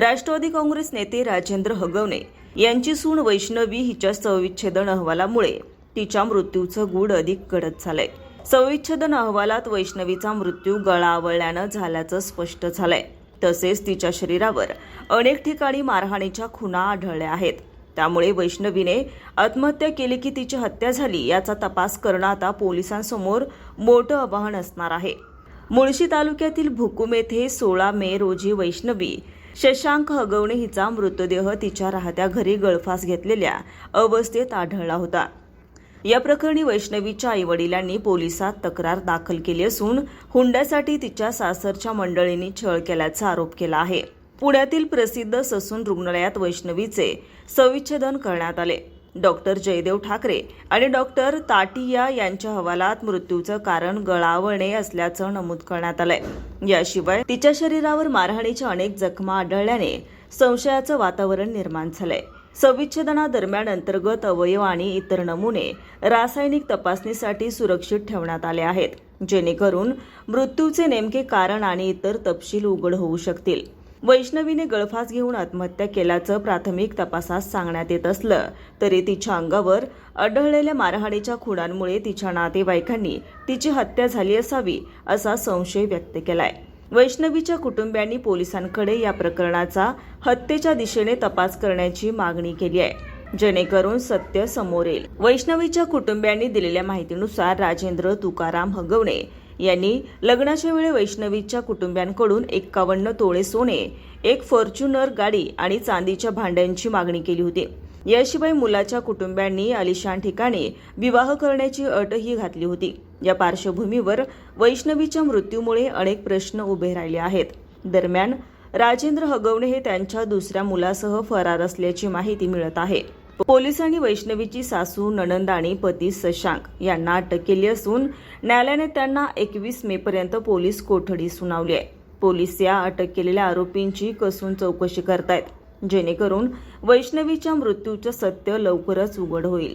राष्ट्रवादी काँग्रेस नेते राजेंद्र हगवणे यांची सून वैष्णवी हिच्या सविच्छेदन अहवालामुळे. तिच्या मृत्यूचं गूढ अधिक कडक झालंय. सविच्छेदन अहवालात वैष्णवीचा मृत्यू गळावळल्यानं झाल्याचं स्पष्ट झालंय. तसेच तिच्या शरीरावर अनेक ठिकाणी मारहाणीच्या खुणा आढळल्या आहेत. त्यामुळे वैष्णवीने आत्महत्या केली की तिची हत्या झाली याचा तपास करणं आता पोलिसांसमोर मोठं आव्हान असणार आहे. मुळशी तालुक्यातील भुकुम येथे सोळा मे रोजी वैष्णवी शशांक हगवणे हिचा मृतदेह तिच्या राहत्या घरी गळफास घेतलेल्या अवस्थेत आढळला होता. या प्रकरणी वैष्णवीच्या आईवडिलांनी पोलिसात तक्रार दाखल केली असून हुंड्यासाठी तिच्या सासरच्या मंडळींनी छळ केल्याचा आरोप केला आहे. पुण्यातील प्रसिद्ध ससून रुग्णालयात वैष्णवीचे सविच्छेदन करण्यात आले. डॉक्टर जयदेव ठाकरे आणि डॉक्टर ताटिया यांच्या हवालात मृत्यूचं कारण गळावणे असल्याचं नमूद करण्यात आलंय. याशिवाय तिच्या शरीरावर मारहाणीच्या अनेक जखमा आढळल्याने संशयाचं वातावरण निर्माण झालंय. संविच्छेदनादरम्यान अंतर्गत अवयव आणि इतर नमुने रासायनिक तपासणीसाठी सुरक्षित ठेवण्यात आले आहेत जेणेकरून मृत्यूचे नेमके कारण आणि इतर तपशील उघड होऊ शकतील. वैष्णवीने गळफास घेऊन आत्महत्या केल्याचं प्राथमिक तपासात सांगण्यात येत असलं तरी तिच्या अंगावर आढळलेल्या मारहाणीच्या खुणांमुळे तिच्या नातेवाईकांनी तिची हत्या झाली असावी असा संशय व्यक्त केलाय. वैष्णवीच्या कुटुंबियांनी पोलिसांकडे या प्रकरणाचा हत्येच्या दिशेने तपास करण्याची मागणी केली आहे जेणेकरून सत्य समोर येईल. वैष्णवीच्या कुटुंबियांनी दिलेल्या माहितीनुसार राजेंद्र तुकाराम हगवणे यांनी लग्नाच्या वेळी वैष्णवीच्या कुटुंबियांकडून एक्कावन्न तोळे सोने एक फॉर्च्युनर गाडी आणि चांदीच्या भांड्यांची मागणी केली होती. याशिवाय मुलाच्या कुटुंबियांनी आलिशान ठिकाणी विवाह करण्याची अटही घातली होती. या पार्श्वभूमीवर वैष्णवीच्या मृत्यूमुळे अनेक प्रश्न उभे राहिले आहेत. दरम्यान राजेंद्र हगवणे हे त्यांच्या दुसऱ्या मुलासह फरार असल्याची माहिती मिळत आहे. पोलिसांनी वैष्णवीची सासू नणंद आणि पती शशांक यांना अटक केली असून न्यायालयाने त्यांना एकवीस मे पर्यंत पोलीस कोठडी सुनावली आहे. पोलीस या अटक केलेल्या आरोपींची कसून चौकशी करतायत जेणेकरून वैष्णवीच्या मृत्यूचं सत्य लवकरच उघड होईल.